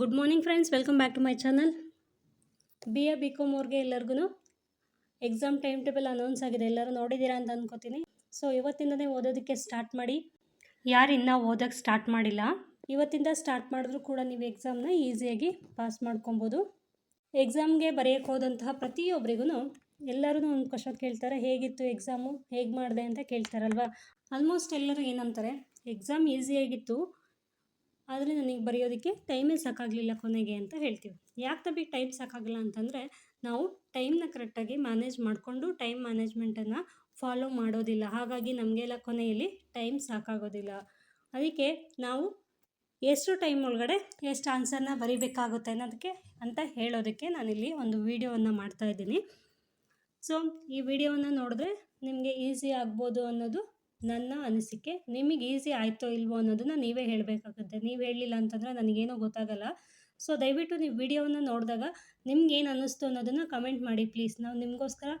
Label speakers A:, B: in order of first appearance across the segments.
A: Good morning friends welcome back to my channel B A B com ಅವ್ರಿಗೆ ಎಲ್ಲರಿಗೂ exam time table announce ಆಗಿದೆ. ಎಲ್ಲರೂ ನೋಡಿದ್ದೀರಾ ಅಂತ ಅಂದ್ಕೋತೀನಿ ಸೊ ಇವತ್ತಿಂದನೇ ಓದೋದಕ್ಕೆ ಸ್ಟಾರ್ಟ್ ಮಾಡಿ. ಯಾರು ಇನ್ನೂ ಓದೋಕ್ಕೆ ಸ್ಟಾರ್ಟ್ ಮಾಡಿಲ್ಲ? ಇವತ್ತಿಂದ ಸ್ಟಾರ್ಟ್ ಮಾಡಿದ್ರೂ ಕೂಡ ನೀವು ಎಕ್ಸಾಮ್ನ ಈಸಿಯಾಗಿ ಪಾಸ್ ಮಾಡ್ಕೊಬೋದು. ಎಕ್ಸಾಮ್ಗೆ ಬರೆಯೋಕ್ಕೆ ಹೋದಂತಹ ಪ್ರತಿಯೊಬ್ಬರಿಗೂ ಎಲ್ಲರೂ ಒಂದು ಕ್ವಶನ್ ಕೇಳ್ತಾರೆ. ಹೇಗಿತ್ತು ಎಕ್ಸಾಮು ಹೇಗೆ ಮಾಡಿದೆ ಅಂತ ಕೇಳ್ತಾರಲ್ವ? ಆಲ್ಮೋಸ್ಟ್ ಎಲ್ಲರೂ ಏನಂತಾರೆ? ಎಕ್ಸಾಮ್ ಈಸಿಯಾಗಿತ್ತು ಆದರೆ ನನಗೆ ಬರೆಯೋದಕ್ಕೆ ಟೈಮೇ ಸಾಕಾಗಲಿಲ್ಲ ಕೊನೆಗೆ ಅಂತ ಹೇಳ್ತೀವಿ. ಯಾಕೆ ನಮಗೆ ಟೈಮ್ ಸಾಕಾಗಲ್ಲ ಅಂತಂದರೆ ನಾವು ಟೈಮ್ನ ಕರೆಕ್ಟಾಗಿ ಮ್ಯಾನೇಜ್ ಮಾಡಿಕೊಂಡು ಟೈಮ್ ಮ್ಯಾನೇಜ್ಮೆಂಟನ್ನು ಫಾಲೋ ಮಾಡೋದಿಲ್ಲ. ಹಾಗಾಗಿ ನಮಗೆಲ್ಲ ಕೊನೆಯಲ್ಲಿ ಟೈಮ್ ಸಾಕಾಗೋದಿಲ್ಲ. ಅದಕ್ಕೆ ನಾವು ಎಷ್ಟು ಟೈಮ್ ಒಳಗಡೆ ಎಷ್ಟು ಆನ್ಸರ್ನ ಬರಿಬೇಕಾಗುತ್ತೆ ಅನ್ನೋದಕ್ಕೆ ಅಂತ ಹೇಳೋದಕ್ಕೆ ನಾನಿಲ್ಲಿ ಒಂದು ವಿಡಿಯೋವನ್ನು ಮಾಡ್ತಾ ಇದ್ದೀನಿ. ಸೊ ಈ ವಿಡಿಯೋವನ್ನು ನೋಡಿದ್ರೆ ನಿಮಗೆ ಈಸಿ ಆಗ್ಬೋದು ಅನ್ನೋದು ನನ್ನ ಅನಿಸಿಕೆ, ನಿಮಗೆ ಈಸಿ ಆಯಿತೋ ಇಲ್ವೋ ಅನ್ನೋದನ್ನು ನೀವೇ ಹೇಳಬೇಕಾಗುತ್ತೆ. ನೀವು ಹೇಳಲಿಲ್ಲ ಅಂತಂದರೆ ನನಗೇನೋ ಗೊತ್ತಾಗಲ್ಲ. ಸೊ, ದಯವಿಟ್ಟು ನೀವು ವಿಡಿಯೋವನ್ನು ನೋಡಿದಾಗ ನಿಮ್ಗೇನು ಅನ್ನಿಸ್ತು ಅನ್ನೋದನ್ನು ಕಮೆಂಟ್ ಮಾಡಿ ಪ್ಲೀಸ್. ನಾವು ನಿಮಗೋಸ್ಕರ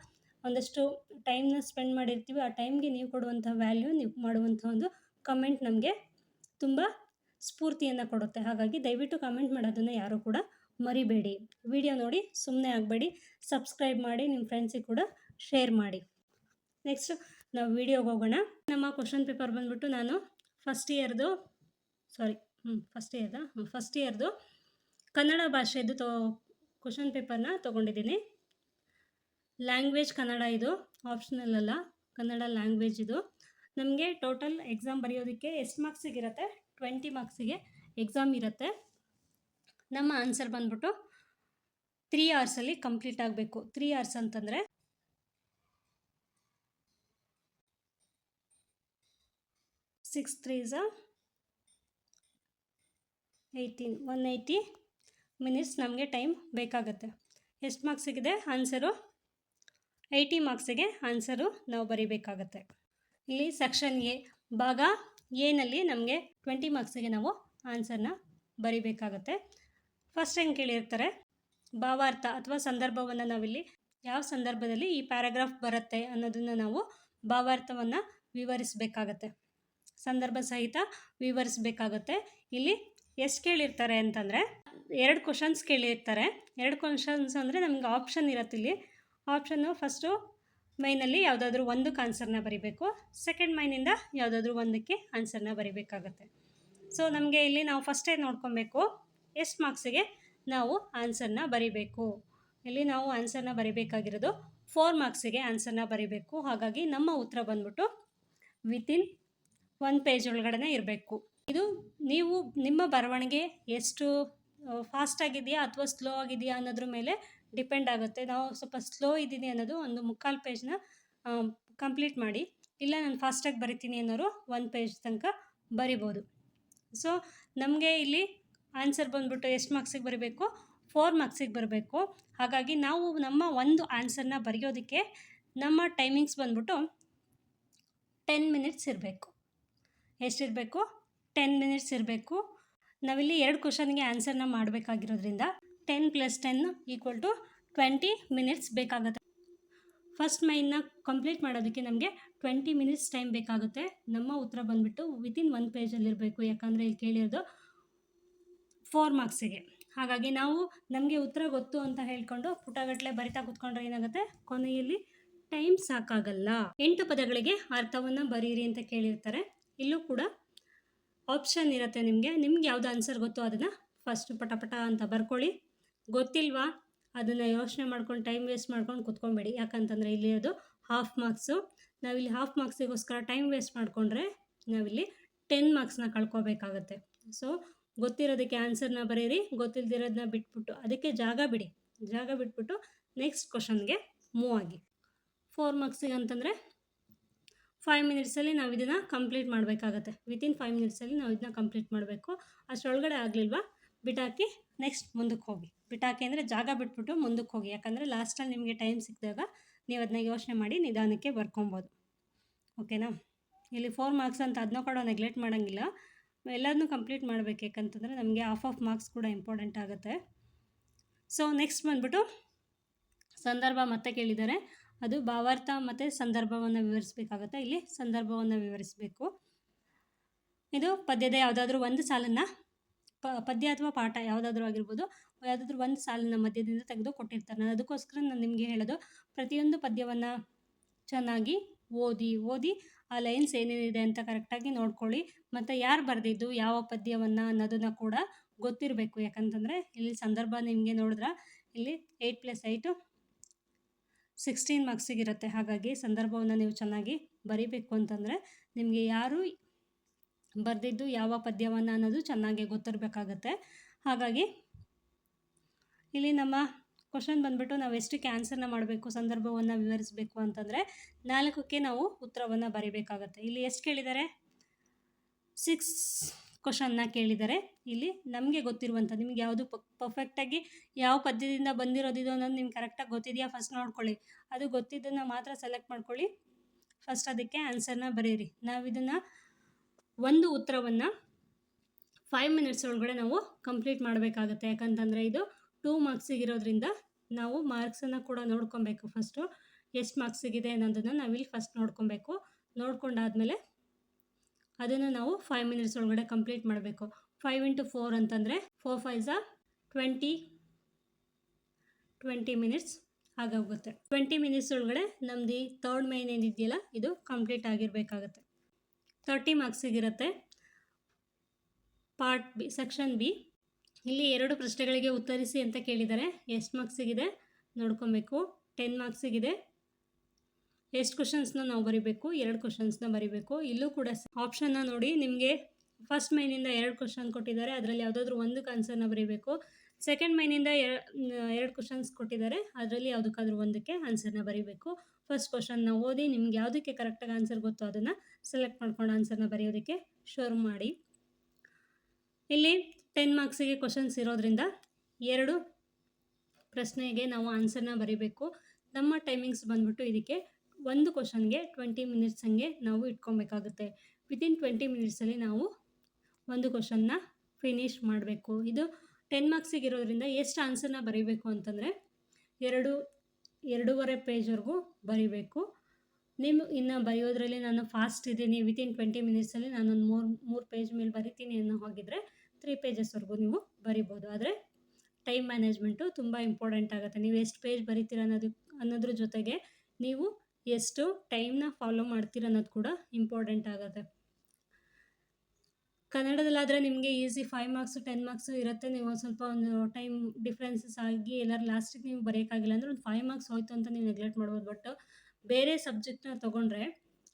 A: ಒಂದಷ್ಟು ಟೈಮ್ನ ಸ್ಪೆಂಡ್ ಮಾಡಿರ್ತೀವಿ. ಆ ಟೈಮ್ಗೆ ನೀವು ಕೊಡುವಂಥ ವ್ಯಾಲ್ಯೂ, ನೀವು ಮಾಡುವಂಥ ಒಂದು ಕಮೆಂಟ್ ನಮಗೆ ತುಂಬ ಸ್ಫೂರ್ತಿಯನ್ನು ಕೊಡುತ್ತೆ. ಹಾಗಾಗಿ ದಯವಿಟ್ಟು ಕಮೆಂಟ್ ಮಾಡೋದನ್ನು ಯಾರೂ ಕೂಡ ಮರಿಬೇಡಿ. ವಿಡಿಯೋ ನೋಡಿ ಸುಮ್ಮನೆ ಆಗಬೇಡಿ. ಸಬ್ಸ್ಕ್ರೈಬ್ ಮಾಡಿ ನಿಮ್ಮ ಫ್ರೆಂಡ್ಸಿಗೆ ಕೂಡ ಶೇರ್ ಮಾಡಿ. ನೆಕ್ಸ್ಟ್ ನಾವು ವಿಡಿಯೋಗೆ ಹೋಗೋಣ. ನಮ್ಮ ಕ್ವಶನ್ ಪೇಪರ್ ಬಂದ್ಬಿಟ್ಟು ನಾನು ಫಸ್ಟ್ ಇಯರ್ದು ಸಾರಿ ಹ್ಞೂ ಫಸ್ಟ್ ಇಯರ್ದ ಹ್ಞೂ ಫಸ್ಟ್ ಇಯರ್ದು ಕನ್ನಡ ಭಾಷೆದು ತೊ ಕ್ವಶನ್ ಪೇಪರ್ನ ತೊಗೊಂಡಿದ್ದೀನಿ. ಲ್ಯಾಂಗ್ವೇಜ್ ಕನ್ನಡ ಇದು ಆಪ್ಷನಲ್ ಅಲ್ಲ, ಕನ್ನಡ ಲ್ಯಾಂಗ್ವೇಜ್ ಇದು. ನಮಗೆ ಟೋಟಲ್ ಎಕ್ಸಾಮ್ ಬರೆಯೋದಕ್ಕೆ ಎಷ್ಟು ಮಾರ್ಕ್ಸಿಗೆ ಇರುತ್ತೆ ಟ್ವೆಂಟಿ ಮಾರ್ಕ್ಸಿಗೆ ಎಕ್ಸಾಮ್ ಇರುತ್ತೆ. ನಮ್ಮ ಆನ್ಸರ್ ಬಂದ್ಬಿಟ್ಟು ತ್ರೀ ಅವರ್ಸಲ್ಲಿ ಕಂಪ್ಲೀಟ್ ಆಗಬೇಕು. ತ್ರೀ ಅವರ್ಸ್ ಅಂತಂದರೆ six threes eighteen, one eighty minutes ನಮಗೆ ಟೈಮ್ ಬೇಕಾಗುತ್ತೆ. ಎಷ್ಟು ಮಾರ್ಕ್ಸಿಗಿದೆ ಆನ್ಸರು? ಏಯ್ಟಿ ಮಾರ್ಕ್ಸಿಗೆ ಆನ್ಸರು ನಾವು ಬರೀಬೇಕಾಗತ್ತೆ. ಇಲ್ಲಿ ಸೆಕ್ಷನ್ ಎ, ಭಾಗ ಎನಲ್ಲಿ ನಮಗೆ ಟ್ವೆಂಟಿ ಮಾರ್ಕ್ಸಿಗೆ ನಾವು ಆನ್ಸರ್ನ ಬರಿಬೇಕಾಗತ್ತೆ. ಫಸ್ಟ್ ಹೆಂಗೆ ಕೇಳಿರ್ತಾರೆ? ಭಾವಾರ್ಥ ಅಥವಾ ಸಂದರ್ಭವನ್ನು ನಾವಿಲ್ಲಿ ಯಾವ ಸಂದರ್ಭದಲ್ಲಿ ಈ ಪ್ಯಾರಾಗ್ರಾಫ್ ಬರುತ್ತೆ ಅನ್ನೋದನ್ನು ನಾವು ಭಾವಾರ್ಥವನ್ನು ವಿವರಿಸಬೇಕಾಗತ್ತೆ. ಸಂದರ್ಭ ಸಹಿತ ವಿವರಿಸಬೇಕಾಗುತ್ತೆ. ಇಲ್ಲಿ ಎಷ್ಟು ಕೇಳಿರ್ತಾರೆ ಅಂತಂದರೆ ಎರಡು ಕ್ವಶನ್ಸ್ ಕೇಳಿರ್ತಾರೆ. ಎರಡು ಕ್ವಶನ್ಸ್ ಅಂದರೆ ನಮ್ಗೆ ಆಪ್ಷನ್ ಇರುತ್ತೆ ಇಲ್ಲಿ. ಆಪ್ಷನ್ನು ಫಸ್ಟು ಮೈನಲ್ಲಿ ಯಾವುದಾದ್ರೂ ಒಂದಕ್ಕೆ ಆನ್ಸರ್ನ ಬರಿಬೇಕು. ಸೆಕೆಂಡ್ ಮೈನಿಂದ ಯಾವುದಾದ್ರೂ ಒಂದಕ್ಕೆ ಆನ್ಸರ್ನ ಬರಿಬೇಕಾಗತ್ತೆ. ಸೊ ನಮಗೆ ಇಲ್ಲಿ ನಾವು ಫಸ್ಟೇ ನೋಡ್ಕೊಬೇಕು? ಎಷ್ಟು ಮಾರ್ಕ್ಸಿಗೆ ನಾವು ಆನ್ಸರ್ನ ಬರಿಬೇಕು. ಇಲ್ಲಿ ನಾವು ಆನ್ಸರ್ನ ಬರಿಬೇಕಾಗಿರೋದು ಫೋರ್ ಮಾರ್ಕ್ಸಿಗೆ ಆನ್ಸರ್ನ ಬರಿಬೇಕು. ಹಾಗಾಗಿ ನಮ್ಮ ಉತ್ತರ ಬಂದ್ಬಿಟ್ಟು ವಿತಿನ್ ಒಂದು ಪೇಜ್ ಒಳಗಡೆ ಇರಬೇಕು. ಇದು ನೀವು ನಿಮ್ಮ ಬರವಣಿಗೆ ಎಷ್ಟು ಫಾಸ್ಟ್ ಆಗಿದೆಯಾ ಅಥವಾ ಸ್ಲೋ ಆಗಿದೆಯಾ ಅನ್ನೋದ್ರ ಮೇಲೆ ಡಿಪೆಂಡ್ ಆಗುತ್ತೆ. ನಾವು ಸ್ವಲ್ಪ ಸ್ಲೋ ಇದ್ದೀನಿ ಅನ್ನೋದು ಒಂದು ಮುಕ್ಕಾಲು ಪೇಜ್ನ ಕಂಪ್ಲೀಟ್ ಮಾಡಿ. ಇಲ್ಲ ನಾನು ಫಾಸ್ಟಾಗಿ ಬರಿತೀನಿ ಅನ್ನೋರು ಒಂದು ಪೇಜ್ ತನಕ ಬರಿಬೋದು. ಸೊ ನಮಗೆ ಇಲ್ಲಿ ಆನ್ಸರ್ ಬಂದ್ಬಿಟ್ಟು ಎಷ್ಟು ಮಾರ್ಕ್ಸಿಗೆ ಬರಬೇಕು? ಫೋರ್ ಮಾರ್ಕ್ಸಿಗೆ ಬರಬೇಕು. ಹಾಗಾಗಿ ನಾವು ನಮ್ಮ ಒಂದು ಆನ್ಸರ್ನ ಬರೆಯೋದಕ್ಕೆ ನಮ್ಮ ಟೈಮಿಂಗ್ಸ್ ಬಂದ್ಬಿಟ್ಟು ಟೆನ್ ಮಿನಿಟ್ಸ್ ಇರಬೇಕು. ಎಷ್ಟಿರಬೇಕು? ಟೆನ್ ಮಿನಿಟ್ಸ್ ಇರಬೇಕು. ನಾವಿಲ್ಲಿ ಎರಡು ಕ್ವಶನ್ಗೆ ಆನ್ಸರ್ನ ಮಾಡಬೇಕಾಗಿರೋದ್ರಿಂದ ten plus ten equal to twenty minutes ಬೇಕಾಗುತ್ತೆ. ಫಸ್ಟ್ ಮೈನ್ನ ಕಂಪ್ಲೀಟ್ ಮಾಡೋದಕ್ಕೆ ನಮಗೆ ಟ್ವೆಂಟಿ ಮಿನಿಟ್ಸ್ ಟೈಮ್ ಬೇಕಾಗುತ್ತೆ. ನಮ್ಮ ಉತ್ತರ ಬಂದುಬಿಟ್ಟು ವಿತಿನ್ ಒಂದು ಪೇಜಲ್ಲಿರಬೇಕು ಯಾಕಂದರೆ ಇಲ್ಲಿ ಕೇಳಿರೋದು ಫೋರ್ ಮಾರ್ಕ್ಸಿಗೆ ಹಾಗಾಗಿ ನಾವು ನಮಗೆ ಉತ್ತರ ಗೊತ್ತು ಅಂತ ಹೇಳ್ಕೊಂಡು ಪುಟಗಟ್ಟಲೆ ಬರಿತಾ ಕೂತ್ಕೊಂಡ್ರೆ ಏನಾಗುತ್ತೆ? ಕೊನೆಯಲ್ಲಿ ಟೈಮ್ ಸಾಕಾಗಲ್ಲ. ಎಂಟು ಪದಗಳಿಗೆ ಅರ್ಥವನ್ನು ಬರೀರಿ ಅಂತ ಕೇಳಿರ್ತಾರೆ. ಇಲ್ಲೂ ಕೂಡ ಆಪ್ಷನ್ ಇರುತ್ತೆ ನಿಮಗೆ. ನಿಮ್ಗೆ ಯಾವುದು ಆನ್ಸರ್ ಗೊತ್ತೋ ಅದನ್ನು ಫಸ್ಟ್ ಪಟ ಪಟ ಅಂತ ಬರ್ಕೊಳ್ಳಿ. ಗೊತ್ತಿಲ್ವಾ? ಅದನ್ನು ಯೋಚನೆ ಮಾಡ್ಕೊಂಡು ಟೈಮ್ ವೇಸ್ಟ್ ಮಾಡ್ಕೊಂಡು ಕುತ್ಕೊಬೇಡಿ. ಯಾಕಂತಂದರೆ ಅದು ಹಾಫ್ ಮಾರ್ಕ್ಸು ನಾವಿಲ್ಲಿ ಹಾಫ್ ಮಾರ್ಕ್ಸಿಗೋಸ್ಕರ ಟೈಮ್ ವೇಸ್ಟ್ ಮಾಡಿಕೊಂಡ್ರೆ ನಾವಿಲ್ಲಿ ಟೆನ್ ಮಾರ್ಕ್ಸ್ನ ಕಳ್ಕೊಬೇಕಾಗತ್ತೆ. ಸೊ ಗೊತ್ತಿರೋದಕ್ಕೆ ಆನ್ಸರ್ನ ಬರೀರಿ. ಗೊತ್ತಿಲ್ದಿರೋದನ್ನ ಬಿಟ್ಬಿಟ್ಟು ಅದಕ್ಕೆ ಜಾಗ ಬಿಡಿ. ಜಾಗ ಬಿಟ್ಬಿಟ್ಟು ನೆಕ್ಸ್ಟ್ ಕ್ವಶನ್ಗೆ ಮೂವ್ ಆಗಿ. ಫೋರ್ ಮಾರ್ಕ್ಸಿಗೆ ಅಂತಂದರೆ ಫೈವ್ ಮಿನಿಟ್ಸಲ್ಲಿ ನಾವು ಇದನ್ನು ಕಂಪ್ಲೀಟ್ ಮಾಡಬೇಕಾಗತ್ತೆ. ವಿತಿನ್ ಫೈವ್ ಮಿನಿಟ್ಸಲ್ಲಿ ನಾವು ಇದನ್ನ ಕಂಪ್ಲೀಟ್ ಮಾಡಬೇಕು. ಅಷ್ಟರೊಳಗಡೆ ಆಗಲಿಲ್ವಾ? ಬಿಟಾಕಿ ನೆಕ್ಸ್ಟ್ ಮುಂದಕ್ಕೆ ಹೋಗಿ. ಬಿಟಾಕಿ ಅಂದರೆ ಜಾಗ ಬಿಟ್ಬಿಟ್ಟು ಮುಂದಕ್ಕೆ ಹೋಗಿ. ಯಾಕಂದರೆ ಲಾಸ್ಟಲ್ಲಿ ನಿಮಗೆ ಟೈಮ್ ಸಿಕ್ಕಿದಾಗ ನೀವು ಅದನ್ನ ಯೋಚನೆ ಮಾಡಿ ನಿಧಾನಕ್ಕೆ ಬರ್ಕೊಬೋದು. ಓಕೆನಾ ಇಲ್ಲಿ ಫೋರ್ ಮಾರ್ಕ್ಸ್ ಅಂತ ಅದನ್ನ ಕೂಡ ನೆಗ್ಲೆಕ್ಟ್ ಮಾಡೋಂಗಿಲ್ಲ. ಎಲ್ಲದನ್ನೂ ಕಂಪ್ಲೀಟ್ ಮಾಡಬೇಕು ಯಾಕಂತಂದರೆ ನಮಗೆ ಆಫ್ ಆಫ್ ಮಾರ್ಕ್ಸ್ ಕೂಡ ಇಂಪಾರ್ಟೆಂಟ್ ಆಗುತ್ತೆ. ಸೊ ನೆಕ್ಸ್ಟ್ ಬಂದ್ಬಿಟ್ಟು ಸಂದರ್ಭ ಮತ್ತೆ ಕೇಳಿದ್ದಾರೆ. ಅದು ಭಾವಾರ್ಥ ಮತ್ತು ಸಂದರ್ಭವನ್ನು ವಿವರಿಸಬೇಕಾಗುತ್ತೆ. ಇಲ್ಲಿ ಸಂದರ್ಭವನ್ನು ವಿವರಿಸಬೇಕು. ಇದು ಪದ್ಯದ ಯಾವುದಾದ್ರೂ ಒಂದು ಸಾಲನ್ನು ಪದ್ಯ ಅಥವಾ ಪಾಠ ಯಾವುದಾದ್ರೂ ಆಗಿರ್ಬೋದು, ಯಾವುದಾದ್ರೂ ಒಂದು ಸಾಲನ್ನು ಮಧ್ಯದಿಂದ ತೆಗೆದು ಕೊಟ್ಟಿರ್ತಾರೆ. ನಾನು ಅದಕ್ಕೋಸ್ಕರ ನಾನು ನಿಮಗೆ ಹೇಳೋದು, ಪ್ರತಿಯೊಂದು ಪದ್ಯವನ್ನು ಚೆನ್ನಾಗಿ ಓದಿ ಓದಿ ಆ ಲೈನ್ಸ್ ಏನೇನಿದೆ ಅಂತ ಕರೆಕ್ಟಾಗಿ ನೋಡ್ಕೊಳ್ಳಿ. ಮತ್ತು ಯಾರು ಬರೆದಿದ್ದು, ಯಾವ ಪದ್ಯವನ್ನು ಅನ್ನೋದನ್ನು ಕೂಡ ಗೊತ್ತಿರಬೇಕು. ಯಾಕಂತಂದರೆ ಇಲ್ಲಿ ಸಂದರ್ಭ ನಿಮಗೆ ನೋಡಿದ್ರೆ, ಇಲ್ಲಿ ಏಯ್ಟ್ ಪ್ಲಸ್ ಏಯ್ಟು ಸಿಕ್ಸ್ಟೀನ್ ಮಾರ್ಕ್ಸಿಗಿರುತ್ತೆ ಹಾಗಾಗಿ ಸಂದರ್ಭವನ್ನು ನೀವು ಚೆನ್ನಾಗಿ ಬರಿಬೇಕು ಅಂತಂದರೆ ನಿಮಗೆ ಯಾರು ಬರೆದಿದ್ದು ಯಾವ ಪದ್ಯವನ್ನು ಅನ್ನೋದು ಚೆನ್ನಾಗಿ ಗೊತ್ತಿರಬೇಕಾಗತ್ತೆ. ಹಾಗಾಗಿ ಇಲ್ಲಿ ನಮ್ಮ ಕ್ವಶನ್ ಬಂದ್ಬಿಟ್ಟು ನಾವು ಎಷ್ಟಕ್ಕೆ ಆನ್ಸರ್ನ ಮಾಡಬೇಕು, ಸಂದರ್ಭವನ್ನು ವಿವರಿಸಬೇಕು ಅಂತಂದರೆ ನಾಲ್ಕಕ್ಕೆ ನಾವು ಉತ್ತರವನ್ನು ಬರೀಬೇಕಾಗತ್ತೆ. ಇಲ್ಲಿ ಎಷ್ಟು ಕೇಳಿದ್ದಾರೆ ಸಿಕ್ಸ್ ಕ್ವಶನ್ನ ಕೇಳಿದ್ದಾರೆ ಇಲ್ಲಿ ನಮಗೆ ಗೊತ್ತಿರುವಂಥ ನಿಮ್ಗೆ ಯಾವುದು ಪರ್ಫೆಕ್ಟಾಗಿ ಯಾವ ಪದ್ಯದಿಂದ ಬಂದಿರೋದಿದು ಅನ್ನೋದು ನಿಮ್ಗೆ ಕರೆಕ್ಟಾಗಿ ಗೊತ್ತಿದೆಯಾ ಫಸ್ಟ್ ನೋಡ್ಕೊಳ್ಳಿ. ಅದು ಗೊತ್ತಿದ್ದನ್ನು ಮಾತ್ರ ಸೆಲೆಕ್ಟ್ ಮಾಡ್ಕೊಳ್ಳಿ. ಫಸ್ಟ್ ಅದಕ್ಕೆ ಆನ್ಸರ್ನ ಬರೀರಿ ನಾವು ಇದನ್ನು ಒಂದು ಉತ್ತರವನ್ನು ಫೈವ್ ಮಿನಿಟ್ಸ್ ಒಳಗಡೆ ನಾವು ಕಂಪ್ಲೀಟ್ ಮಾಡಬೇಕಾಗತ್ತೆ. ಯಾಕಂತಂದರೆ ಇದು ಟೂ ಮಾರ್ಕ್ಸಿಗಿರೋದ್ರಿಂದ ನಾವು ಮಾರ್ಕ್ಸನ್ನು ಕೂಡ ನೋಡ್ಕೊಬೇಕು ಫಸ್ಟು ಎಷ್ಟು ಮಾರ್ಕ್ಸಿಗಿದೆ ಅನ್ನೋದನ್ನು ನಾವಿಲ್ಲಿ ಫಸ್ಟ್ ನೋಡ್ಕೊಬೇಕು. ನೋಡ್ಕೊಂಡಾದಮೇಲೆ ಅದನ್ನು ನಾವು ಫೈವ್ ಮಿನಿಟ್ಸ್ ಒಳಗಡೆ ಕಂಪ್ಲೀಟ್ ಮಾಡಬೇಕು. ಫೈವ್ ಇಂಟು ಫೋರ್ ಅಂತಂದರೆ four fives twenty twenty minutes ಆಗೋಗುತ್ತೆ. ಟ್ವೆಂಟಿ ಮಿನಿಟ್ಸ್ ಒಳಗಡೆ ನಮ್ಮದು ತರ್ಡ್ ಮೈನ್ ಏನಿದೆಯಲ್ಲ, ಇದು ಕಂಪ್ಲೀಟ್ ಆಗಿರಬೇಕಾಗತ್ತೆ. ತರ್ಟಿ ಮಾರ್ಕ್ಸಿಗಿರುತ್ತೆ ಪಾರ್ಟ್ ಬಿ ಸೆಕ್ಷನ್ ಬಿ ಇಲ್ಲಿ ಎರಡು ಪ್ರಶ್ನೆಗಳಿಗೆ ಉತ್ತರಿಸಿ ಅಂತ ಕೇಳಿದ್ದಾರೆ. ಎಷ್ಟು ಮಾರ್ಕ್ಸಿಗಿದೆ ನೋಡ್ಕೊಬೇಕು. ಟೆನ್ ಮಾರ್ಕ್ಸಿಗಿದೆ ಎಷ್ಟು ಕ್ವಶನ್ಸ್ನ ನಾವು ಬರಿಬೇಕು, ಎರಡು ಕ್ವಶನ್ಸ್ನ ಬರಿಬೇಕು, ಇಲ್ಲೂ ಕೂಡ ಆಪ್ಷನ್ನ ನೋಡಿ ನಿಮಗೆ ಫಸ್ಟ್ ಮೈನಿಂದ ಎರಡು ಕ್ವಶನ್ ಕೊಟ್ಟಿದ್ದಾರೆ, ಅದರಲ್ಲಿ ಯಾವುದಾದ್ರೂ ಒಂದಕ್ಕೆ ಆನ್ಸರ್ನ ಬರೀಬೇಕು. ಸೆಕೆಂಡ್ ಮೈನಿಂದ ಎರಡು ಕ್ವಶನ್ಸ್ ಕೊಟ್ಟಿದ್ದಾರೆ, ಅದರಲ್ಲಿ ಯಾವುದಕ್ಕಾದ್ರೂ ಒಂದಕ್ಕೆ ಆನ್ಸರ್ನ ಬರೀಬೇಕು. ಫಸ್ಟ್ ಕ್ವಶನ್ನ ಓದಿ ನಿಮ್ಗೆ ಯಾವುದಕ್ಕೆ ಕರೆಕ್ಟಾಗಿ ಆನ್ಸರ್ ಗೊತ್ತೋ ಅದನ್ನು ಸೆಲೆಕ್ಟ್ ಮಾಡ್ಕೊಂಡು ಆನ್ಸರ್ನ ಬರೆಯೋದಕ್ಕೆ ಶುರು ಮಾಡಿ. ಇಲ್ಲಿ ಟೆನ್ ಮಾರ್ಕ್ಸಿಗೆ ಕ್ವಶನ್ಸ್ ಇರೋದ್ರಿಂದ ಎರಡು ಪ್ರಶ್ನೆಗೆ ನಾವು ಆನ್ಸರ್ನ ಬರೀಬೇಕು. ನಮ್ಮ ಟೈಮಿಂಗ್ಸ್ ಬಂದ್ಬಿಟ್ಟು ಇದಕ್ಕೆ ಒಂದು ಕ್ವಶನ್ಗೆ ಟ್ವೆಂಟಿ ಮಿನಿಟ್ಸ್ ಹಂಗೆ ನಾವು ಇಟ್ಕೊಬೇಕಾಗುತ್ತೆ. ವಿತಿನ್ ಟ್ವೆಂಟಿ ಮಿನಿಟ್ಸಲ್ಲಿ ನಾವು ಒಂದು ಕ್ವಶನ್ನ ಫಿನಿಷ್ ಮಾಡಬೇಕು. ಇದು ಟೆನ್ ಮಾರ್ಕ್ಸಿಗೆ ಇರೋದ್ರಿಂದ ಎಷ್ಟು ಆನ್ಸರ್ನ ಬರೀಬೇಕು ಅಂತಂದರೆ ಎರಡು, ಎರಡೂವರೆ ಪೇಜ್ವರೆಗೂ ಬರೀಬೇಕು. ನಿಮ್ಮ ಇನ್ನು ಬರೆಯೋದ್ರಲ್ಲಿ ನಾನು ಫಾಸ್ಟ್ ಇದ್ದೀನಿ. ವಿತಿನ್ ಟ್ವೆಂಟಿ ಮಿನಿಟ್ಸಲ್ಲಿ ನಾನೊಂದು ಮೂರು ಮೂರು ಪೇಜ್ ಮೇಲೆ ಬರಿತೀನಿ ಅನ್ನೋ ಹೋಗಿದ್ರೆ ತ್ರೀ ಪೇಜಸ್ವರೆಗೂ ನೀವು ಬರಿಬೋದು. ಆದರೆ ಟೈಮ್ ಮ್ಯಾನೇಜ್ಮೆಂಟು ತುಂಬ ಇಂಪಾರ್ಟೆಂಟ್ ಆಗುತ್ತೆ. ನೀವು ಎಷ್ಟು ಪೇಜ್ ಬರಿತೀರ ಅನ್ನೋದು, ಅನ್ನೋದ್ರ ಜೊತೆಗೆ ನೀವು ಎಷ್ಟು ಟೈಮ್ನ ಫಾಲೋ ಮಾಡ್ತೀರ ಅನ್ನೋದು ಕೂಡ ಇಂಪಾರ್ಟೆಂಟ್ ಆಗುತ್ತೆ. ಕನ್ನಡದಲ್ಲಾದರೆ ನಿಮಗೆ easy five marks ten marks ಇರುತ್ತೆ. ನೀವು ಒಂದು ಸ್ವಲ್ಪ ಒಂದು ಟೈಮ್ ಡಿಫ್ರೆನ್ಸಸ್ ಆಗಿ ಎಲ್ಲರೂ ಲಾಸ್ಟಿಗೆ ನೀವು ಬರೆಯೋಕ್ಕಾಗಿಲ್ಲ ಅಂದರೆ ಒಂದು ಫೈವ್ ಮಾರ್ಕ್ಸ್ ಹೋಯ್ತು ಅಂತ ನೀವು ನೆಗ್ಲೆಕ್ಟ್ ಮಾಡ್ಬೋದು. ಬಟ್ ಬೇರೆ ಸಬ್ಜೆಕ್ಟ್ನ ತೊಗೊಂಡ್ರೆ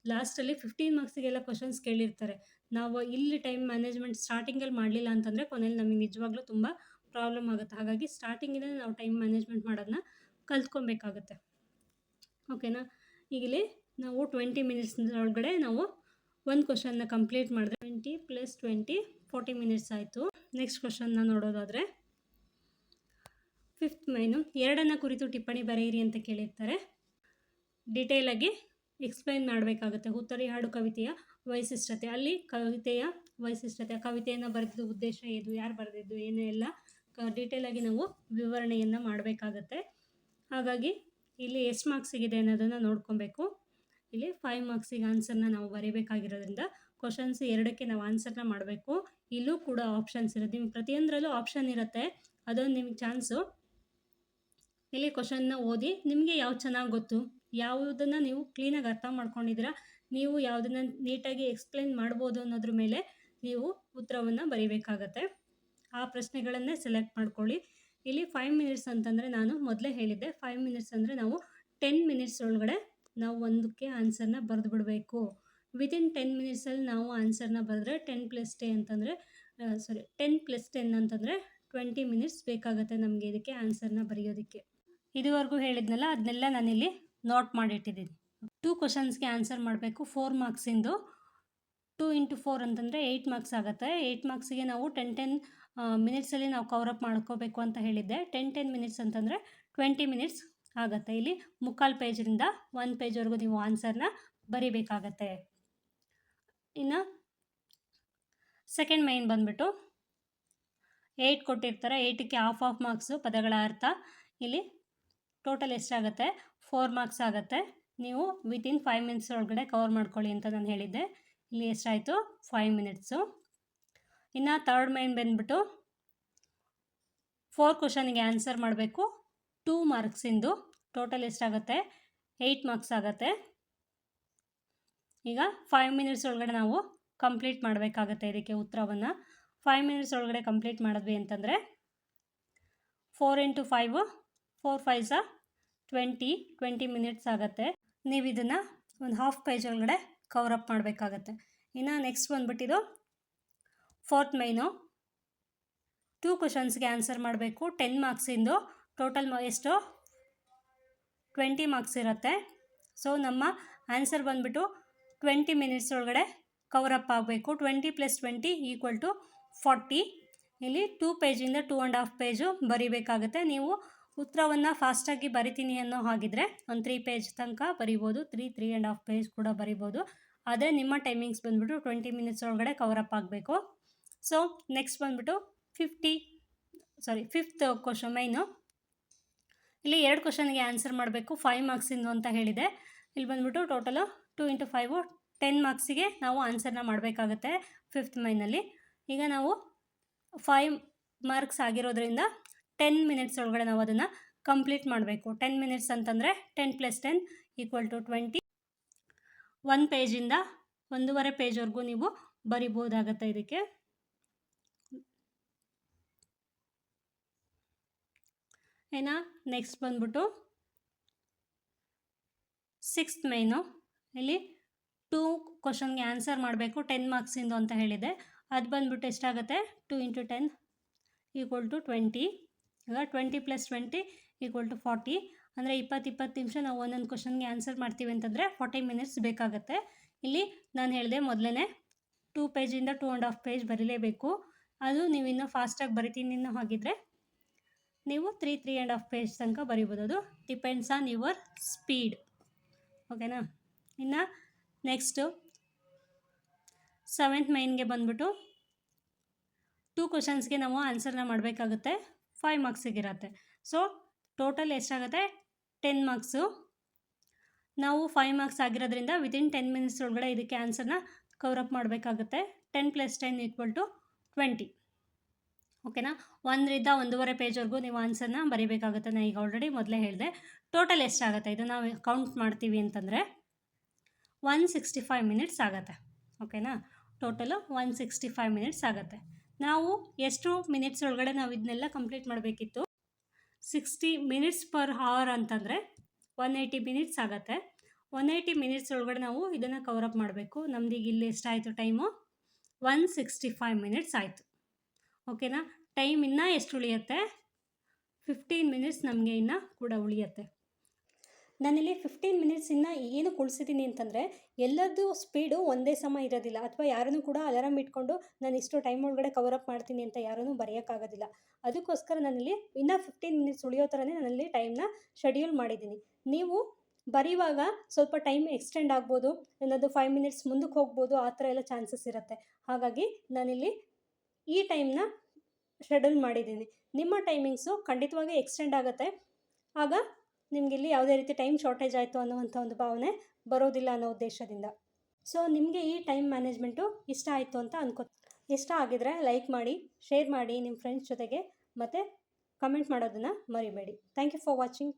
A: ಲಾಸ್ಟಲ್ಲಿ ಫಿಫ್ಟೀನ್ ಮಾರ್ಕ್ಸಿಗೆಲ್ಲ ಕ್ವಶನ್ಸ್ ಕೇಳಿರ್ತಾರೆ. ನಾವು ಇಲ್ಲಿ ಟೈಮ್ ಮ್ಯಾನೇಜ್ಮೆಂಟ್ ಸ್ಟಾರ್ಟಿಂಗಲ್ಲಿ ಮಾಡಲಿಲ್ಲ ಅಂತಂದರೆ ಕೊನೆಯಲ್ಲಿ ನಮಗೆ ನಿಜವಾಗ್ಲೂ ತುಂಬ ಪ್ರಾಬ್ಲಮ್ ಆಗುತ್ತೆ. ಹಾಗಾಗಿ ಸ್ಟಾರ್ಟಿಂಗಿಂದ ನಾವು ಟೈಮ್ ಮ್ಯಾನೇಜ್ಮೆಂಟ್ ಮಾಡೋದನ್ನ ಕಲ್ತ್ಕೊಬೇಕಾಗುತ್ತೆ. ಓಕೆನಾ ಈಗ ಇಲ್ಲಿ ನಾವು ಟ್ವೆಂಟಿ ಒಳಗಡೆ ನಾವು ಒಂದು ಕ್ವಶನ್ನ ಕಂಪ್ಲೀಟ್ ಮಾಡಿದ್ರೆ twenty plus twenty forty minutes ಆಯಿತು. ನೆಕ್ಸ್ಟ್ ಕ್ವಶನ್ನ ನೋಡೋದಾದರೆ ಫಿಫ್ತ್ ಮೈನು ಎರಡನ್ನ ಕುರಿತು ಟಿಪ್ಪಣಿ ಬರೆಯಿರಿ ಅಂತ ಕೇಳಿರ್ತಾರೆ. ಡಿಟೇಲಾಗಿ ಎಕ್ಸ್ಪ್ಲೈನ್ ಮಾಡಬೇಕಾಗುತ್ತೆ. ಉತ್ತರಿ ಹಾಡು ಕವಿತೆಯ ವೈಶಿಷ್ಟ್ಯತೆ. ಅಲ್ಲಿ ಕವಿತೆಯ ವೈಶಿಷ್ಟ್ಯತೆ, ಕವಿತೆಯನ್ನು ಬರೆದಿದ್ದು ಉದ್ದೇಶ ಏನು, ಯಾರು ಬರೆದಿದ್ದು ಏನೇ ಎಲ್ಲ, ಕ ಡೀಟೇಲಾಗಿ ನಾವು ವಿವರಣೆಯನ್ನು ಮಾಡಬೇಕಾಗತ್ತೆ. ಹಾಗಾಗಿ ಇಲ್ಲಿ ಎಷ್ಟು ಮಾರ್ಕ್ಸ್ ಸಿಗಿದೆ ಅನ್ನೋದನ್ನು ನೋಡ್ಕೊಬೇಕು. ಇಲ್ಲಿ ಫೈವ್ ಮಾರ್ಕ್ಸಿಗೆ ಆನ್ಸರ್ನ ನಾವು ಬರೀಬೇಕಾಗಿರೋದ್ರಿಂದ ಕ್ವಶನ್ಸ್ ಎರಡಕ್ಕೆ ನಾವು ಆನ್ಸರ್ನ ಮಾಡಬೇಕು. ಇಲ್ಲೂ ಕೂಡ ಆಪ್ಷನ್ಸ್ ಇರುತ್ತೆ. ನಿಮ್ಗೆ ಪ್ರತಿಯೊಂದರಲ್ಲೂ ಆಪ್ಷನ್ ಇರುತ್ತೆ. ಅದೊಂದು ನಿಮ್ಗೆ ಚಾನ್ಸು ಇಲ್ಲಿ ಕ್ವಶನ್ನ ಓದಿ ನಿಮಗೆ ಯಾವ್ದು ಚೆನ್ನಾಗಿ ಗೊತ್ತು? ಯಾವುದನ್ನು ನೀವು ಕ್ಲೀನಾಗಿ ಅರ್ಥ ಮಾಡ್ಕೊಂಡಿದ್ದೀರಾ? ನೀವು ಯಾವುದನ್ನು ನೀಟಾಗಿ ಎಕ್ಸ್ಪ್ಲೈನ್ ಮಾಡ್ಬೋದು ಅನ್ನೋದ್ರ ಮೇಲೆ ನೀವು ಉತ್ತರವನ್ನು ಬರೀಬೇಕಾಗತ್ತೆ. ಆ ಪ್ರಶ್ನೆಗಳನ್ನೇ ಸೆಲೆಕ್ಟ್ ಮಾಡ್ಕೊಳ್ಳಿ. ಇಲ್ಲಿ ಫೈವ್ ಮಿನಿಟ್ಸ್ ಅಂತಂದರೆ ನಾನು ಮೊದಲೇ ಹೇಳಿದ್ದೆ. ಫೈವ್ ಮಿನಿಟ್ಸ್ ಅಂದರೆ ನಾವು ಟೆನ್ ಮಿನಿಟ್ಸ್ ಒಳಗಡೆ ನಾವು ಒಂದಕ್ಕೆ ಆನ್ಸರ್ನ ಬರೆದು ಬಿಡಬೇಕು ವಿತಿನ್ ಟೆನ್ ಮಿನಿಟ್ಸಲ್ಲಿ ನಾವು ಆನ್ಸರ್ನ ಬರೆದ್ರೆ ಟೆನ್ ಪ್ಲಸ್ ಟೆ ಅಂತಂದರೆ ಸಾರಿ ಟೆನ್ ಪ್ಲಸ್ ಟೆನ್ ಅಂತಂದರೆ ಟ್ವೆಂಟಿ ಮಿನಿಟ್ಸ್ ಬೇಕಾಗುತ್ತೆ ನಮಗೆ ಇದಕ್ಕೆ ಆನ್ಸರ್ನ ಬರೆಯೋದಕ್ಕೆ. ಇದುವರೆಗೂ ಹೇಳಿದ್ನಲ್ಲ ಅದನ್ನೆಲ್ಲ ನಾನಿಲ್ಲಿ ನೋಟ್ ಮಾಡಿಟ್ಟಿದ್ದೀನಿ. ಟೂ ಕ್ವಶನ್ಸ್ಗೆ ಆನ್ಸರ್ ಮಾಡಬೇಕು ಫೋರ್ ಮಾರ್ಕ್ಸಿಂದು ಟೂ ಇಂಟು ಫೋರ್ ಅಂತಂದರೆ ಏಯ್ಟ್ ಮಾರ್ಕ್ಸ್ ಆಗುತ್ತೆ. ಏಯ್ಟ್ ಮಾರ್ಕ್ಸಿಗೆ ನಾವು ಟೆನ್ ಟೆನ್ ಮಿನಿಟ್ಸಲ್ಲಿ ನಾವು ಕವರ್ ಅಪ್ ಮಾಡ್ಕೋಬೇಕು ಅಂತ ಹೇಳಿದ್ದೆ. ಟೆನ್ ಟೆನ್ ಮಿನಿಟ್ಸ್ ಅಂತಂದರೆ ಟ್ವೆಂಟಿ ಮಿನಿಟ್ಸ್ ಆಗುತ್ತೆ. ಇಲ್ಲಿ ಮುಕ್ಕಾಲು ಪೇಜ್ರಿಂದ ಒಂದು ಪೇಜ್ವರೆಗೂ ನೀವು ಆನ್ಸರ್ನ ಬರಿಬೇಕಾಗತ್ತೆ. ಇನ್ನು ಸೆಕೆಂಡ್ ಮೈನ್ ಬಂದ್ಬಿಟ್ಟು ಏಯ್ಟ್ ಕೊಟ್ಟಿರ್ತಾರೆ. ಏಯ್ಟಿಗೆ ಹಾಫ್ ಆಫ್ ಮಾರ್ಕ್ಸು ಪದಗಳ ಅರ್ಥ. ಇಲ್ಲಿ ಟೋಟಲ್ ಎಷ್ಟಾಗುತ್ತೆ ಫೋರ್ ಮಾರ್ಕ್ಸ್ ಆಗುತ್ತೆ. ನೀವು ವಿತಿನ್ ಫೈವ್ ಮಿನಿಟ್ಸ್ ಒಳಗಡೆ ಕವರ್ ಮಾಡ್ಕೊಳ್ಳಿ ಅಂತ ನಾನು ಹೇಳಿದ್ದೆ. ಇಲ್ಲಿ ಎಷ್ಟಾಯಿತು ಫೈವ್ ಮಿನಿಟ್ಸು ಇನ್ನು ತರ್ಡ್ ಮೈನ್ ಬಂದ್ಬಿಟ್ಟು ಫೋರ್ ಕ್ವಶನಿಗೆ ಆನ್ಸರ್ ಮಾಡಬೇಕು. ಟೂ ಮಾರ್ಕ್ಸಿಂದು ಟೋಟಲ್ ಎಷ್ಟಾಗುತ್ತೆ? ಏಯ್ಟ್ ಮಾರ್ಕ್ಸ್ ಆಗುತ್ತೆ. ಈಗ ಫೈವ್ ಮಿನಿಟ್ಸ್ ಒಳಗಡೆ ನಾವು ಕಂಪ್ಲೀಟ್ ಮಾಡಬೇಕಾಗತ್ತೆ ಇದಕ್ಕೆ ಉತ್ತರವನ್ನು. ಫೈವ್ ಮಿನಿಟ್ಸ್ ಒಳಗಡೆ ಕಂಪ್ಲೀಟ್ ಮಾಡಿದ್ವಿ ಅಂತಂದರೆ four into five four five twenty twenty minutes ಆಗುತ್ತೆ. ನೀವು ಇದನ್ನು ಒಂದು ಹಾಫ್ ಪೇಜ್ ಒಳಗಡೆ ಕವರ್ ಅಪ್ ಮಾಡಬೇಕಾಗತ್ತೆ. ಇನ್ನು ನೆಕ್ಸ್ಟ್ ಬಂದ್ಬಿಟ್ಟಿದ್ದು ಫೋರ್ತ್ ಮೈನು ಟೂ ಕ್ವಶನ್ಸ್ಗೆ ಆನ್ಸರ್ ಮಾಡಬೇಕು. ಟೆನ್ ಮಾರ್ಕ್ಸಿಂದು ಟೋಟಲ್ ಎಷ್ಟು? ಟ್ವೆಂಟಿ ಮಾರ್ಕ್ಸ್ ಇರುತ್ತೆ. ಸೊ, ನಮ್ಮ ಆನ್ಸರ್ ಬಂದುಬಿಟ್ಟು ಟ್ವೆಂಟಿ ಮಿನಿಟ್ಸ್ ಒಳಗಡೆ ಕವರ್ ಅಪ್ ಆಗಬೇಕು. Twenty plus twenty equal to forty. ಇಲ್ಲಿ ಟೂ ಪೇಜಿಂದ ಟೂ ಆ್ಯಂಡ್ ಹಾಫ್ ಪೇಜು ಬರಿಬೇಕಾಗುತ್ತೆ. ನೀವು ಉತ್ತರವನ್ನು ಫಾಸ್ಟಾಗಿ ಬರಿತೀನಿ ಅನ್ನೋ ಹಾಗಿದ್ರೆ ಒಂದು ತ್ರೀ ಪೇಜ್ ತನಕ ಬರಿಬೋದು. Three three and half page ಕೂಡ ಬರಿಬೋದು. ಆದರೆ ನಿಮ್ಮ ಟೈಮಿಂಗ್ಸ್ ಬಂದ್ಬಿಟ್ಟು ಟ್ವೆಂಟಿ ಮಿನಿಟ್ಸ್ ಒಳಗಡೆ ಕವರ್ ಅಪ್ ಆಗಬೇಕು. ಸೊ ನೆಕ್ಸ್ಟ್ ಬಂದ್ಬಿಟ್ಟು fifty sorry fifth question main ಇಲ್ಲಿ ಎರಡು ಕ್ವಶನ್ಗೆ ಆನ್ಸರ್ ಮಾಡಬೇಕು ಫೈವ್ ಮಾರ್ಕ್ಸಿಂದು ಅಂತ ಹೇಳಿದೆ. ಇಲ್ಲಿ ಬಂದ್ಬಿಟ್ಟು total two into five ten ಮಾರ್ಕ್ಸಿಗೆ ನಾವು ಆನ್ಸರ್ನ ಮಾಡಬೇಕಾಗತ್ತೆ ಫಿಫ್ತ್ ಮೈನಲ್ಲಿ ಈಗ ನಾವು ಫೈವ್ ಮಾರ್ಕ್ಸ್ ಆಗಿರೋದ್ರಿಂದ ಟೆನ್ ಮಿನಿಟ್ಸ್ ಒಳಗಡೆ ನಾವು ಅದನ್ನು ಕಂಪ್ಲೀಟ್ ಮಾಡಬೇಕು. ಟೆನ್ ಮಿನಿಟ್ಸ್ ಅಂತಂದರೆ ten plus ten equal to twenty one ಪೇಜಿಂದ ಒಂದೂವರೆ ಪೇಜ್ವರೆಗೂ ನೀವು ಬರಿಬೋದಾಗತ್ತೆ ಇದಕ್ಕೆ. ಇನ್ನು ನೆಕ್ಸ್ಟ್ ಬಂದ್ಬಿಟ್ಟು ಸಿಕ್ಸ್ತ್ ಮೈನು ಇಲ್ಲಿ ಟೂ ಕ್ವಶನ್ಗೆ ಆನ್ಸರ್ ಮಾಡಬೇಕು ಟೆನ್ ಮಾರ್ಕ್ಸಿಂದು ಅಂತ ಹೇಳಿದೆ. ಅದು ಬಂದ್ಬಿಟ್ಟು ಎಷ್ಟಾಗುತ್ತೆ? Two into ten equal to twenty ಈಗ twenty plus twenty equal to forty ಅಂದರೆ ಇಪ್ಪತ್ತು ಇಪ್ಪತ್ತು ನಿಮಿಷ ನಾವು ಒಂದೊಂದು ಕ್ವಶನ್ಗೆ ಆನ್ಸರ್ ಮಾಡ್ತೀವಿ ಅಂತಂದರೆ ಫಾರ್ಟಿ ಮಿನಿಟ್ಸ್ ಬೇಕಾಗುತ್ತೆ. ಇಲ್ಲಿ ನಾನು ಹೇಳಿದೆ ಮೊದಲೇ ಟೂ ಪೇಜಿಂದ ಟೂ ಆ್ಯಂಡ್ ಹಾಫ್ ಪೇಜ್ ಬರೀಲೇಬೇಕು. ಅದು ನೀವು ಇನ್ನೂ ಫಾಸ್ಟಾಗಿ ಬರಿತೀನಿ ಇನ್ನೂ ಹಾಗಿದ್ರೆ ನೀವು three three and half page ತನಕ ಬರಿಬೋದು ಅದು ಡಿಪೆಂಡ್ಸ್ ಆನ್ ಯುವರ್ ಸ್ಪೀಡ್ ಓಕೆನಾ ಇನ್ನು ನೆಕ್ಸ್ಟು ಸೆವೆಂತ್ ಮೈನ್ಗೆ ಬಂದ್ಬಿಟ್ಟು ಟೂ ಕ್ವಶನ್ಸ್ಗೆ ನಾವು ಆನ್ಸರ್ನ ಮಾಡಬೇಕಾಗುತ್ತೆ. ಫೈವ್ ಮಾರ್ಕ್ಸಿಗಿರತ್ತೆ ಸೊ ಟೋಟಲ್ ಎಷ್ಟಾಗುತ್ತೆ? ಟೆನ್ ಮಾರ್ಕ್ಸು ನಾವು ಫೈವ್ ಮಾರ್ಕ್ಸ್ ಆಗಿರೋದ್ರಿಂದ ವಿತಿನ್ ಟೆನ್ ಮಿನಿಟ್ಸ್ ಒಳಗಡೆ ಇದಕ್ಕೆ ಆನ್ಸರ್ನ ಕವರಪ್ ಮಾಡಬೇಕಾಗುತ್ತೆ. Ten plus ten equal to twenty ಓಕೆನಾ? ಒಂದರಿಂದ ಒಂದೂವರೆ ಪೇಜ್ವರೆಗೂ ನೀವು ಆನ್ಸರ್ನ ಬರೀಬೇಕಾಗುತ್ತೆ. ನಾನು ಈಗ ಆಲ್ರೆಡಿ ಮೊದಲೇ ಹೇಳಿದೆ. ಟೋಟಲ್ ಎಷ್ಟಾಗುತ್ತೆ? ಇದು ನಾವು ಕೌಂಟ್ ಮಾಡ್ತೀವಿ ಅಂತಂದರೆ ಒನ್ ಸಿಕ್ಸ್ಟಿ ಫೈವ್ ಮಿನಿಟ್ಸ್ ಆಗುತ್ತೆ. ಓಕೆನಾ? Total one sixty five minutes ಆಗುತ್ತೆ. ನಾವು ಎಷ್ಟು ಮಿನಿಟ್ಸ್ ಒಳಗಡೆ ನಾವು ಇದನ್ನೆಲ್ಲ ಕಂಪ್ಲೀಟ್ ಮಾಡಬೇಕಿತ್ತು? ಸಿಕ್ಸ್ಟಿ ಮಿನಿಟ್ಸ್ ಪರ್ ಅವರ್ ಅಂತಂದರೆ ಒನ್ ಏಯ್ಟಿ ಮಿನಿಟ್ಸ್ ಆಗುತ್ತೆ. ಒನ್ ಏಯ್ಟಿ ಮಿನಿಟ್ಸ್ ಒಳಗಡೆ ನಾವು ಇದನ್ನು ಅಪ್ ಮಾಡಬೇಕು. ನಮ್ದು ಈಗ ಇಲ್ಲಿ ಎಷ್ಟಾಯಿತು time one sixty five minutes ಆಯಿತು. ಓಕೆನಾ? ಟೈಮ್ ಇನ್ನೂ ಎಷ್ಟು ಉಳಿಯುತ್ತೆ? ಫಿಫ್ಟೀನ್ ಮಿನಿಟ್ಸ್ ನಮಗೆ ಇನ್ನು ಕೂಡ ಉಳಿಯುತ್ತೆ. ನಾನಿಲ್ಲಿ ಫಿಫ್ಟೀನ್ ಮಿನಿಟ್ಸ್ ಇನ್ನೂ ಏನು ಉಳಿಸಿದ್ದೀನಿ ಅಂತಂದರೆ ಎಲ್ಲರದ್ದು ಸ್ಪೀಡು ಒಂದೇ ಸಮ ಇರೋದಿಲ್ಲ. ಅಥವಾ ಯಾರನ್ನೂ ಕೂಡ ಅಲಾರಾಮ್ ಇಟ್ಕೊಂಡು ನಾನು ಇಷ್ಟು ಟೈಮ್ ಒಳಗಡೆ ಕವರ್ ಅಪ್ ಮಾಡ್ತೀನಿ ಅಂತ ಯಾರೂ ಬರೆಯೋಕ್ಕಾಗೋದಿಲ್ಲ. ಅದಕ್ಕೋಸ್ಕರ ನಾನಿಲ್ಲಿ ಇನ್ನೂ ಫಿಫ್ಟೀನ್ ಮಿನಿಟ್ಸ್ ಉಳಿಯೋ ಥರನೇ ನಾನಲ್ಲಿ ಟೈಮ್ನ ಶೆಡ್ಯೂಲ್ ಮಾಡಿದ್ದೀನಿ. ನೀವು ಬರೆಯುವಾಗ ಸ್ವಲ್ಪ ಟೈಮ್ ಎಕ್ಸ್ಟೆಂಡ್ ಆಗ್ಬೋದು, ಏನಾದರೂ ಫೈವ್ ಮಿನಿಟ್ಸ್ ಮುಂದಕ್ಕೆ ಹೋಗ್ಬೋದು, ಆ ಥರ ಎಲ್ಲ ಚಾನ್ಸಸ್ ಇರುತ್ತೆ. ಹಾಗಾಗಿ ನಾನಿಲ್ಲಿ ಈ ಟೈಮ್ನ ಶೆಡ್ಯೂಲ್ ಮಾಡಿದ್ದೀನಿ. ನಿಮ್ಮ ಟೈಮಿಂಗ್ಸು ಖಂಡಿತವಾಗಿ ಎಕ್ಸ್ಟೆಂಡ್ ಆಗುತ್ತೆ. ಆಗ ನಿಮಗೆ ಇಲ್ಲಿ ಯಾವುದೇ ರೀತಿ ಟೈಮ್ ಶಾರ್ಟೇಜ್ ಆಯಿತು ಅನ್ನುವಂಥ ಒಂದು ಭಾವನೆ ಬರೋದಿಲ್ಲ ಅನ್ನೋ ಉದ್ದೇಶದಿಂದ. ಸೊ ನಿಮಗೆ ಈ ಟೈಮ್ ಮ್ಯಾನೇಜ್ಮೆಂಟು ಇಷ್ಟ ಆಯಿತು ಅಂತ ಅನ್ಕೋ, ಇಷ್ಟ ಆಗಿದ್ರೆ ಲೈಕ್ ಮಾಡಿ ಶೇರ್ ಮಾಡಿ ನಿಮ್ಮ ಫ್ರೆಂಡ್ಸ್ ಜೊತೆಗೆ ಮತ್ತು ಕಮೆಂಟ್ ಮಾಡೋದನ್ನು ಮರಿಬೇಡಿ. Thank you for watching